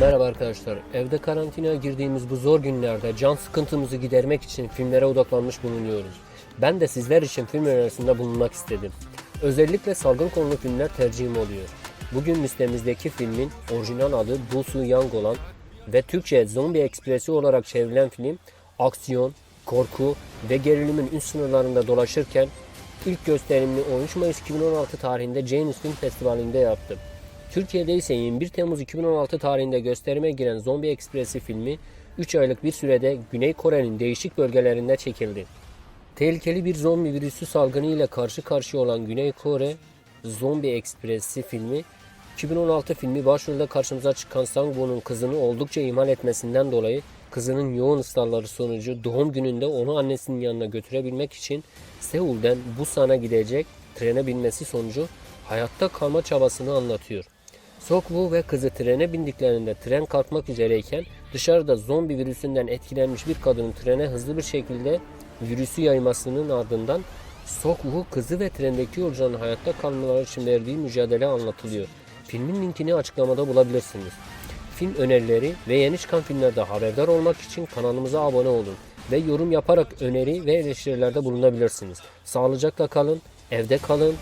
Merhaba arkadaşlar. Evde karantinaya girdiğimiz bu zor günlerde can sıkıntımızı gidermek için filmlere odaklanmış bulunuyoruz. Ben de sizler için film önerisinde bulunmak istedim. Özellikle salgın konulu filmler tercihim oluyor. Bugün listemizdeki filmin orijinal adı Bu Su Yang olan ve Türkçe Zombi Ekspresi olarak çevrilen film aksiyon, korku ve gerilimin üst sınırlarında dolaşırken ilk gösterimini 13 Mayıs 2016 tarihinde Cannes Film Festivali'nde yaptı. Türkiye'de ise 21 Temmuz 2016 tarihinde gösterime giren Zombi Ekspresi filmi 3 aylık bir sürede Güney Kore'nin değişik bölgelerinde çekildi. Tehlikeli bir zombi virüsü salgını ile karşı karşıya olan Güney Kore Zombi Ekspresi filmi 2016 filmi başrolde karşımıza çıkan Sang-woo'nun kızını oldukça ihmal etmesinden dolayı kızının yoğun ısrarları sonucu doğum gününde onu annesinin yanına götürebilmek için Seul'den Busan'a gidecek trene binmesi sonucu hayatta kalma çabasını anlatıyor. Sokwu ve kızı trene bindiklerinde tren kalkmak üzereyken dışarıda zombi virüsünden etkilenmiş bir kadının trene hızlı bir şekilde virüsü yaymasının ardından Sokwu kızı ve trendeki yolcuların hayatta kalmaları için verdiği mücadele anlatılıyor. Filmin linkini açıklamada bulabilirsiniz. Film önerileri ve yeni çıkan filmlerde haberdar olmak için kanalımıza abone olun ve yorum yaparak öneri ve eleştirilerde bulunabilirsiniz. Sağlıcakla kalın, evde kalın,